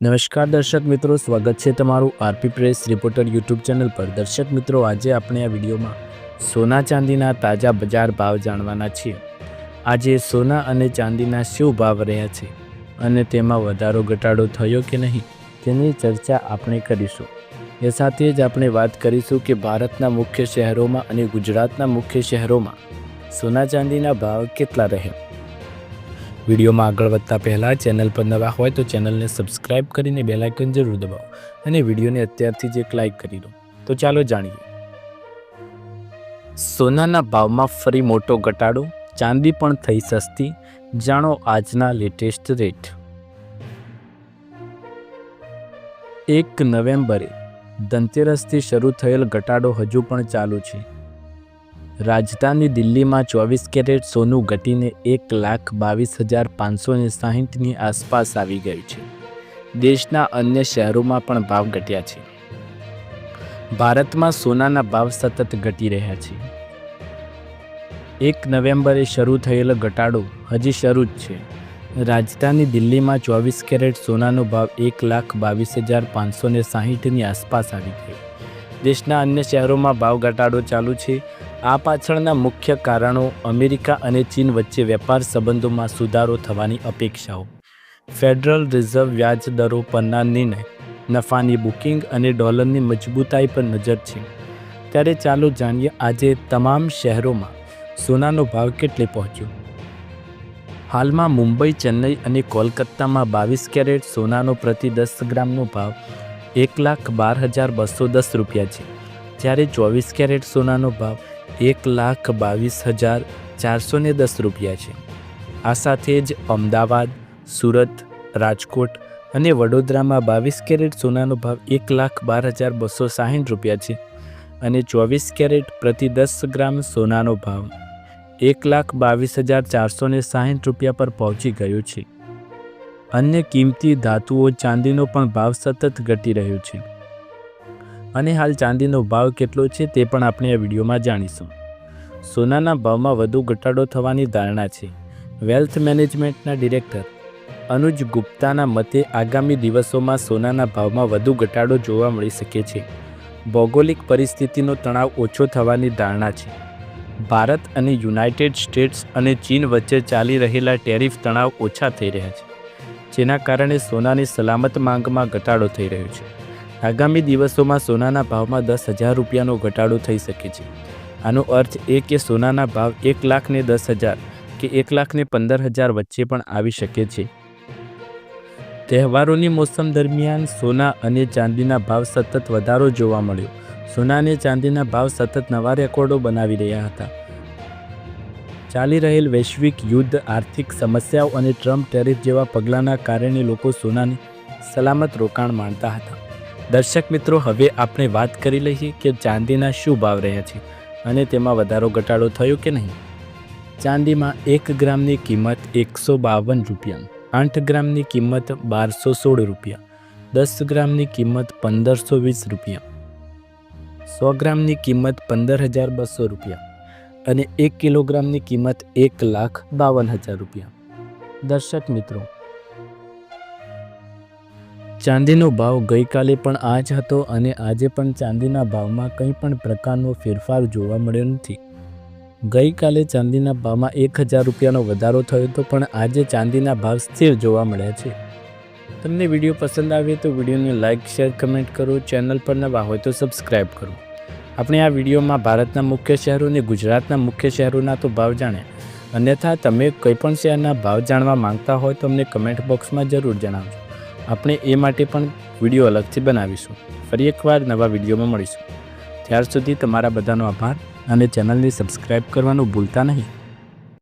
નમસ્કાર દર્શક મિત્રો, સ્વાગત છે તમારું RP press reporter YouTube channel પર. દર્શક મિત્રો, આજે આપણે આ વિડીયોમાં સોના ચાંદીના તાજા બજાર ભાવ જાણવાના છીએ. આજે સોના અને ચાંદીના શું ભાવ રહ્યા છે અને તેમાં વધારો, ઘટાડો થયો કે નહીં તેની ચર્ચા આપણે કરીશું. એ સાથે જ આપણે વાત કરીશું કે ભારતના મુખ્ય શહેરોમાં અને ગુજરાતના મુખ્ય શહેરોમાં સોના ચાંદીના ભાવ કેટલા રહ્યા? વિડીયોમાં આગળ વધતા પહેલાં ચેનલ પર નવા હોય તો ચેનલને સબસ્ક્રાઇબ કરીને બેલાઇકન જરૂર દબાવો અને વિડીયોને અત્યારથી જ એક લાઇક કરી દો તો ચાલો જાણીએ. સોનાના ભાવમાં ફરી મોટો ઘટાડો, ચાંદી પણ થઈ સસ્તી. જાણો આજના લેટેસ્ટ રેટ એક નવેમ્બરે ધનતેરસથી શરૂ થયેલ ઘટાડો હજુ પણ ચાલુ છે. રાજધાની દિલ્હીમાં ચોવીસ કેરેટ સોનું ઘટીને એક લાખ બાવીસ હજાર પાંચસો ને સાહીઠની આસપાસ આવી ગયું છે. દેશના અન્ય શહેરોમાં પણ ભાવ ઘટ્યા છે. ભારતમાં સોનાના ભાવ સતત ઘટી રહ્યા છે. એક નવેમ્બરે શરૂ થયેલો ઘટાડો હજી શરૂ જ છે. રાજધાની દિલ્હીમાં ચોવીસ કેરેટ સોનાનો ભાવ એક લાખ બાવીસ હજાર પાંચસો ને સાહીઠની આસપાસ આવી ગયો. દેશના અન્ય શહેરોમાં ભાવ ઘટાડો ચાલુ છે. આ પાછળના મુખ્ય કારણો અમેરિકા અને ચીન વચ્ચે વેપાર સંબંધોમાં સુધારો થવાની અપેક્ષાઓ. ફેડરલ રિઝર્વ વ્યાજ દરો પરના નિર્ણય, નફાની બુકિંગ અને ડોલરની મજબૂતાઈ પર નજર છે. ત્યારે ચાલો જાણીએ આજે તમામ શહેરોમાં સોનાનો ભાવ કેટલે પહોંચ્યો? હાલમાં મુંબઈ, ચેન્નઈ અને કોલકાતામાં બાવીસ કેરેટ સોનાનો પ્રતિ દસ ગ્રામનો ભાવ એક લાખ બાર હજાર બસો દસ રૂપિયા છે. જ્યારે ચોવીસ કેરેટ સોનાનો ભાવ એક લાખ બાવીસ હજાર ચારસો ને દસ રૂપિયા છે. આ સાથે જ અમદાવાદ, સુરત, રાજકોટ અને વડોદરામાં બાવીસ કેરેટ સોનાનો ભાવ એક લાખ બાર હજાર બસો સાહીઠ રૂપિયા છે અને ચોવીસ કેરેટ પ્રતિ દસ ગ્રામ સોનાનો ભાવ એક લાખ બાવીસ હજાર ચારસો ને સાહીઠ રૂપિયા પર પહોંચી ગયો છે. અન્ય કિંમતી ધાતુઓ ચાંદીનો પણ ભાવ સતત ઘટી રહ્યો છે. અને હાલ ચાંદીનો ભાવ કેટલો છે તે પણ આપણે આ વિડીયોમાં જાણીશું. સોનાના ભાવમાં વધુ ઘટાડો થવાની ધારણા છે. વેલ્થ મેનેજમેન્ટના ડિરેક્ટર અનુજ ગુપ્તાના મતે આગામી દિવસોમાં સોનાના ભાવમાં વધુ ઘટાડો જોવા મળી શકે છે. ભૌગોલિક પરિસ્થિતિનો તણાવ ઓછો થવાની ધારણા છે. ભારત અને યુનાઇટેડ સ્ટેટ્સ અને ચીન વચ્ચે ચાલી રહેલા ટેરિફ તણાવ ઓછા થઈ રહ્યા છે, જેના કારણે સોનાની સલામત માંગમાં ઘટાડો થઈ રહ્યો છે. આગામી દિવસોમાં સોનાના ભાવમાં દસ હજાર રૂપિયાનો ઘટાડો થઈ શકે છે. આનો અર્થ એ કે સોનાના ભાવ એક લાખને દસ હજાર કે એક લાખને પંદર હજાર વચ્ચે પણ આવી શકે છે. તહેવારોની મોસમ દરમિયાન સોના અને ચાંદીના ભાવ સતત વધારો જોવા મળ્યો. સોના અને ચાંદીના ભાવ સતત નવા રેકોર્ડો બનાવી રહ્યા હતા. ચાલી રહેલ વૈશ્વિક યુદ્ધ, આર્થિક સમસ્યાઓ અને ટ્રમ્પ ટેરિફ જેવા પગલાંના કારણે લોકો સોનાની સલામત રોકાણ માણતા હતા. દર્શક મિત્રો, હવે આપણે વાત કરી લઈએ કે ચાંદીના શું ભાવ રહ્યા છે અને તેમાં વધારો ઘટાડો થયો કે નહીં? ચાંદીમાં એક ગ્રામની કિંમત એકસો બાવન રૂપિયા, આઠ ગ્રામની કિંમત બારસો સોળ રૂપિયા, દસ ગ્રામની કિંમત પંદરસો વીસ રૂપિયા, સો ગ્રામની કિંમત પંદર હજાર બસો રૂપિયા અને એક કિલોગ્રામની કિંમત એક લાખ બાવન હજાર રૂપિયા. દર્શક મિત્રો ચાંદીનો ભાવ ગઈકાલે પણ આ જ હતો અને આજે પણ ચાંદીના ભાવમાં કંઈ પણ પ્રકારનો ફેરફાર જોવા મળ્યો નથી. ગઈકાલે ચાંદીના ભાવમાં એક હજાર રૂપિયાનો વધારો થયો હતો, પણ આજે ચાંદીના ભાવ સ્થિર જોવા મળ્યા છે. તમને વીડિયો પસંદ આવે તો વિડીયોને લાઇક શેર, કમેન્ટ કરો, ચેનલ પર નવા હોય તો સબસ્ક્રાઈબ કરો. આપણે આ વિડીયોમાં ભારતના મુખ્ય શહેરો અને ગુજરાતના મુખ્ય શહેરોના તો ભાવ જાણ્યા અન્યથા તમે કોઈ પણ શહેરના ભાવ જાણવા માંગતા હોય તો અમને કમેન્ટ બોક્સમાં જરૂર જણાવજો. આપણે એ માટે પણ વીડિયો અલગથી બનાવીશું. ફરી એકવાર નવા વિડીયોમાં મળીશું. ત્યાર સુધી તમારા બધાનો આભાર અને ચેનલને સબસ્ક્રાઈબ કરવાનું ભૂલતા નહીં.